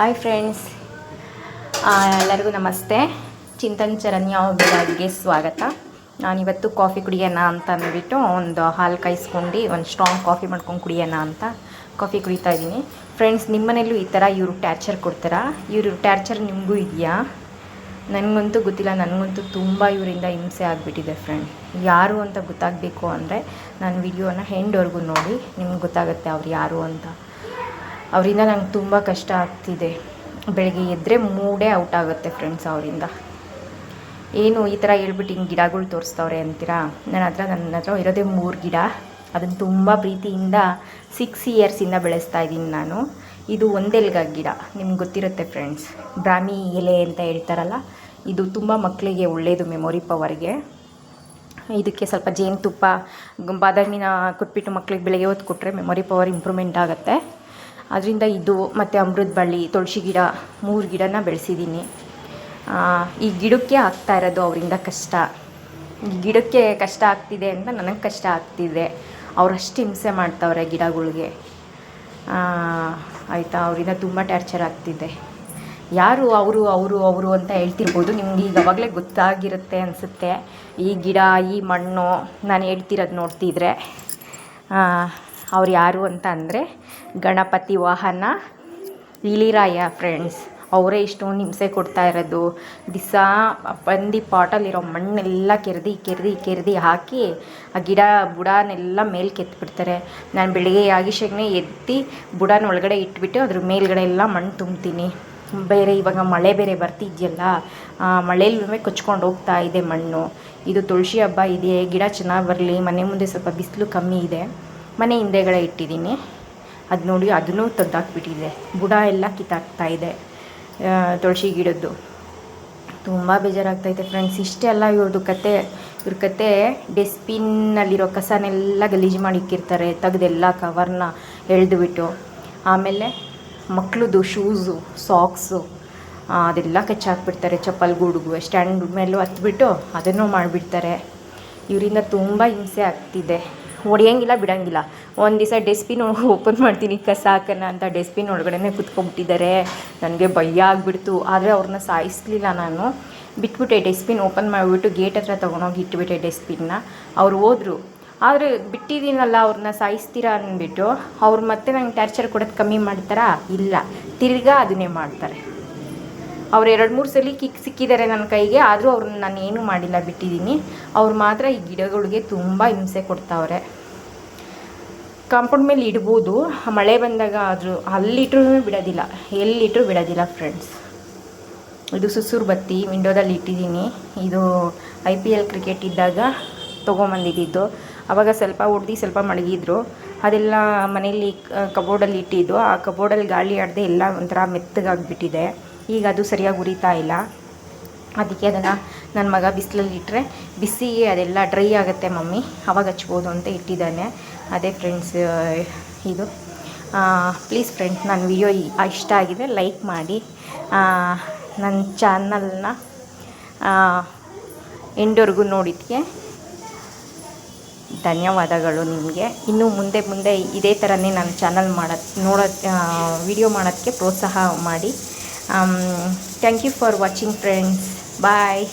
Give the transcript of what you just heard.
Hi friends ಎಲ್ಲರಿಗೂ ನಮಸ್ತೆ. ಚಿಂತನ್ ಚರಣ್ಯ ಬ್ಲಾಗ್ಗೆ ಸ್ವಾಗತ. ನಾನಿವತ್ತು ಕಾಫಿ ಕುಡಿಯೋಣ ಅಂತ ಅಂದ್ಬಿಟ್ಟು ಒಂದು ಹಾಲು ಕಾಯಿಸ್ಕೊಂಡು, ಒಂದು ಸ್ಟ್ರಾಂಗ್ ಕಾಫಿ ಮಾಡ್ಕೊಂಡು ಕುಡಿಯೋಣ ಅಂತ ಕಾಫಿ ಕುಡಿತಾ ಇದ್ದೀನಿ. ಫ್ರೆಂಡ್ಸ್ ನಿಮ್ಮನೇಲೂ ಈ ಥರ ಇವರು ಟ್ಯಾರ್ಚರ್ ಕೊಡ್ತಾರಾ? ಇವರು ಟ್ಯಾರ್ಚರ್ ನಿಮಗೂ ಇದೆಯಾ? ನನಗಂತೂ ಗೊತ್ತಿಲ್ಲ, ನನಗಂತೂ ತುಂಬ ಇವರಿಂದ ಹಿಂಸೆ ಆಗಿಬಿಟ್ಟಿದೆ ಫ್ರೆಂಡ್ ಯಾರು ಅಂತ ಗೊತ್ತಾಗಬೇಕು ಅಂದರೆ ನಾನು ವಿಡಿಯೋನ ಹೆಂಡ್ವರೆಗೂ ನೋಡಿ, ನಿಮ್ಗೆ ಗೊತ್ತಾಗುತ್ತೆ ಅವ್ರು ಯಾರು ಅಂತ. ಅವರಿಂದ ನಂಗೆ ತುಂಬ ಕಷ್ಟ ಆಗ್ತಿದೆ. ಬೆಳಗ್ಗೆ ಎದ್ದರೆ ಮೂಡೇ ಔಟ್ ಆಗುತ್ತೆ ಫ್ರೆಂಡ್ಸ್ ಅವರಿಂದ. ಏನು ಈ ಥರ ಹೇಳ್ಬಿಟ್ಟು ಹಿಂಗೆ ಗಿಡಗಳು ತೋರಿಸ್ತವ್ರೆ ಅಂತೀರಾ? ನನ್ನ ಹತ್ರ ನನ್ನ ಹತ್ರ ಇರೋದೇ ಮೂರು ಗಿಡ. ಅದನ್ನು ತುಂಬ ಪ್ರೀತಿಯಿಂದ ಸಿಕ್ಸ್ ಇಯರ್ಸಿಂದ ಬೆಳೆಸ್ತಾ ಇದ್ದೀನಿ ನಾನು. ಇದು ಒಂದೆಲ್ಗ ಗಿಡ. ನಿಮ್ಗೆ ಗೊತ್ತಿರುತ್ತೆ ಫ್ರೆಂಡ್ಸ್. ಬ್ರಾಹ್ಮಿ ಎಲೆ ಅಂತ ಹೇಳ್ತಾರಲ್ಲ, ಇದು ತುಂಬ ಮಕ್ಕಳಿಗೆ ಒಳ್ಳೆಯದು ಮೆಮೊರಿ ಪವರ್ಗೆ ಇದಕ್ಕೆ ಸ್ವಲ್ಪ ಜೇನುತುಪ್ಪ ತುಪ್ಪ ಬಾದಾಮಿನ ಕೊಟ್ಬಿಟ್ಟು ಮಕ್ಕಳಿಗೆ ಬೆಳಗ್ಗೆ ಹೊತ್ತು ಕೊಟ್ಟರೆ ಮೆಮೊರಿ ಪವರ್ ಇಂಪ್ರೂವ್ಮೆಂಟ್ ಆಗುತ್ತೆ. ಅದರಿಂದ ಇದು ಮತ್ತು ಅಮೃತ ಬಳ್ಳಿ, ತುಳಸಿ ಗಿಡ, ಮೂರು ಗಿಡನ ಬೆಳೆಸಿದ್ದೀನಿ. ಈ ಗಿಡಕ್ಕೆ ಆಗ್ತಾ ಇರೋದು ಅವರಿಂದ ಕಷ್ಟ. ಗಿಡಕ್ಕೆ ಕಷ್ಟ ಆಗ್ತಿದೆ ಅಂತ ನನಗೆ ಕಷ್ಟ ಆಗ್ತಿದೆ. ಅವರಷ್ಟು ಹಿಂಸೆ ಮಾಡ್ತಾವ್ರೆ ಗಿಡಗಳಿಗೆ. ಆಯಿತಾ? ಅವರಿಂದ ತುಂಬ ಟಾರ್ಚರ್ ಆಗ್ತಿದೆ. ಯಾರು ಅವರು ಅವರು ಅವರು ಅಂತ ಹೇಳ್ತಿರ್ಬೋದು. ನಿಮ್ಗೆ ಈಗ ಅವಾಗಲೇ ಗೊತ್ತಾಗಿರುತ್ತೆ ಅನಿಸುತ್ತೆ. ಈ ಗಿಡ, ಈ ಮಣ್ಣು, ನಾನು ಹೇಳ್ತಿರೋದು ನೋಡ್ತಿದ್ರೆ. ಅವ್ರು ಯಾರು ಅಂತ ಅಂದರೆ ಗಣಪತಿ ವಾಹನ ಇಲಿರಾಯ ಫ್ರೆಂಡ್ಸ್ ಅವರೇ ಇಷ್ಟೊಂದು ಹಿಂಸೆ ಕೊಡ್ತಾ ಇರೋದು. ದಿಸ ಬಂದು ಪಾಟಲ್ಲಿರೋ ಮಣ್ಣೆಲ್ಲ ಕೆರೆದಿ ಕೆರೆದಿ ಕೆರೆದಿ ಹಾಕಿ ಆ ಗಿಡ ಬುಡನೆಲ್ಲ ಮೇಲೆ ಕೆತ್ತಿಬಿಡ್ತಾರೆ ನಾನು ಬೆಳಿಗ್ಗೆ ಆಗಿಶಗ್ನೆ ಎತ್ತಿ ಬುಡನ ಒಳಗಡೆ ಇಟ್ಬಿಟ್ಟು ಅದ್ರ ಮೇಲ್ಗಡೆ ಎಲ್ಲ ಮಣ್ಣು ತುಂಬ್ತೀನಿ. ಬೇರೆ ಇವಾಗ ಮಳೆ ಬೇರೆ ಬರ್ತಿದೆಯಲ್ಲ ಮಳೆಯಲ್ಲೂ ಕೊಚ್ಕೊಂಡು ಹೋಗ್ತಾ ಇದೆ ಮಣ್ಣು. ಇದು ತುಳಸಿ ಹಬ್ಬ ಇದೆ ಗಿಡ ಚೆನ್ನಾಗಿ ಬರಲಿ, ಮನೆ ಮುಂದೆ ಸ್ವಲ್ಪ ಬಿಸಿಲು ಕಮ್ಮಿ ಇದೆ. ಮನೆ ಹಿಂದೆಗಡೆ ಇಟ್ಟಿದ್ದೀನಿ. ಅದು ನೋಡಿ ಅದನ್ನೂ ತೆಗ್ದಾಕ್ಬಿಟ್ಟಿದೆ. ಬುಡ ಎಲ್ಲ ಕಿತ್ತಾಕ್ತಾ ಇದೆ. ತುಳಸಿ ಗಿಡದ್ದು. ತುಂಬ ಬೇಜಾರಾಗ್ತೈತೆ ಫ್ರೆಂಡ್ಸ್. ಇಷ್ಟೆಲ್ಲ ಇವ್ರದ್ದು ಕತೆ. ಇವ್ರ ಕತೆ ಡಸ್ಟ್ಬಿನ್ನಲ್ಲಿರೋ ಕಸನೆಲ್ಲ ಗಲೀಜು ಮಾಡಿ ಇಕ್ಕಿರ್ತಾರೆ. ತೆಗೆದೆಲ್ಲ ಕವರ್ನ ಎಳೆದುಬಿಟ್ಟು. ಆಮೇಲೆ ಮಕ್ಳದ್ದು ಶೂಸು, ಸಾಕ್ಸು ಅದೆಲ್ಲ ಕಚ್ಚಾಕ್ಬಿಡ್ತಾರೆ. ಚಪ್ಪಲ್ ಗೂಡುಗು ಸ್ಟ್ಯಾಂಡ್ ಮೇಲೂ ಹತ್ಬಿಟ್ಟು ಅದನ್ನು ಮಾಡಿಬಿಡ್ತಾರೆ. ಇವರಿಂದ ತುಂಬ ಹಿಂಸೆ ಆಗ್ತಿದೆ. ಹೊಡೆಯಂಗಿಲ್ಲ, ಬಿಡಂಗಿಲ್ಲ. ಒಂದು ದಿವಸ ಡಸ್ಟ್ಬಿನ್ ಓಪನ್ ಮಾಡ್ತೀನಿ, ಕಸ ಹಾಕೋಣ ಅಂತ ಡಸ್ಟ್ಬಿನ್ ಒಳಗಡೆನೇ ಕುತ್ಕೊಂಡ್ಬಿಟ್ಟಿದ್ದಾರೆ ನನಗೆ ಭಯ ಆಗಿಬಿಡ್ತು. ಆದರೆ ಅವ್ರನ್ನ ಸಾಯಿಸ್ಲಿಲ್ಲ ನಾನು. ಬಿಟ್ಬಿಟ್ಟೆ ಡಸ್ಟ್ಬಿನ್ ಓಪನ್ ಮಾಡಿಬಿಟ್ಟು ಗೇಟ್ ಹತ್ರ ತೊಗೊಂಡೋಗಿ ಇಟ್ಬಿಟ್ಟೆ ಡಸ್ಟ್ಬಿನ್ನ ಅವ್ರು ಹೋದರು. ಆದರೆ ಬಿಟ್ಟಿದ್ದೀನಲ್ಲ ಅವ್ರನ್ನ ಸಾಯಿಸ್ತೀರಾ ಅಂದ್ಬಿಟ್ಟು. ಅವ್ರು ಮತ್ತೆ ನಂಗೆ ಟಾರ್ಚರ್ ಕೊಡೋದು ಕಮ್ಮಿ ಮಾಡ್ತಾರಾ? ಇಲ್ಲ. ತಿರ್ಗಾ ಅದನ್ನೇ ಮಾಡ್ತಾರೆ. ಅವ್ರು ಎರಡು ಮೂರು ಸಲ ಕಿಕ್ ಸಿಕ್ಕಿದ್ದಾರೆ ನನ್ನ ಕೈಗೆ, ಆದರೂ ಅವ್ರನ್ನ ನಾನು ಏನೂ ಮಾಡಿಲ್ಲ, ಬಿಟ್ಟಿದ್ದೀನಿ. ಅವ್ರು ಮಾತ್ರ ಈ ಗಿಡಗಳಿಗೆ ತುಂಬ ಹಿಂಸೆ ಕೊಡ್ತಾವ್ರೆ. ಕಾಂಪೌಂಡ್ ಮೇಲೆ ಇಡ್ಬೋದು, ಮಳೆ ಬಂದಾಗ ಆದರೂ ಅಲ್ಲಿಟ್ರೂ ಬಿಡೋದಿಲ್ಲ, ಎಲ್ಲಿಟ್ರೂ ಬಿಡೋದಿಲ್ಲ ಫ್ರೆಂಡ್ಸ್ ಇದು ಸುಸೂರು ಬತ್ತಿ, ವಿಂಡೋದಲ್ಲಿ ಇಟ್ಟಿದ್ದೀನಿ. ಇದು ಐ ಪಿ ಎಲ್ ಕ್ರಿಕೆಟ್ ಇದ್ದಾಗ ತೊಗೊಂಬಂದಿದ್ದು. ಆವಾಗ ಸ್ವಲ್ಪ ಹೊಡ್ದು ಸ್ವಲ್ಪ ಮಡಗಿದ್ರು. ಅದೆಲ್ಲ ಮನೆಯಲ್ಲಿ ಕಬೋರ್ಡಲ್ಲಿ ಇಟ್ಟಿದ್ದು. ಆ ಕಬೋರ್ಡಲ್ಲಿ ಗಾಳಿ ಆಡದೆ ಎಲ್ಲ ಒಂಥರ ಮೆತ್ತಗಾಗ್ಬಿಟ್ಟಿದೆ. ಈಗ ಅದು ಸರಿಯಾಗಿ ಉರಿತಾ ಇಲ್ಲ. ಅದಕ್ಕೆ ಅದನ್ನು ನನ್ನ ಮಗ ಬಿಸಿಲಲ್ಲಿ ಇಟ್ಟರೆ ಬಿಸಿ ಅದೆಲ್ಲ ಡ್ರೈ ಆಗುತ್ತೆ ಮಮ್ಮಿ. ಅವಾಗ ಹಚ್ಬೋದು ಅಂತ ಇಟ್ಟಿದ್ದಾನೆ. ಅದೇ ಫ್ರೆಂಡ್ಸ್ ಇದು. ಪ್ಲೀಸ್ ಫ್ರೆಂಡ್ಸ್ ನನ್ನ ವಿಡಿಯೋ ಇಷ್ಟ ಆಗಿದೆ ಲೈಕ್ ಮಾಡಿ. ನನ್ನ ಚಾನಲ್ನ ಎಂಡೋರ್ಗೂ ನೋಡಿದ್ಕೆ. ಧನ್ಯವಾದಗಳು ನಿಮಗೆ. ಇನ್ನು ಮುಂದೆ ಮುಂದೆ ಇದೇ ಥರನೇ ನನ್ನ ಚಾನಲ್ ಮಾಡೋದು ನೋಡೋ ವಿಡಿಯೋ ಮಾಡೋದಕ್ಕೆ ಪ್ರೋತ್ಸಾಹ ಮಾಡಿ. um, thank you for watching friends. Bye.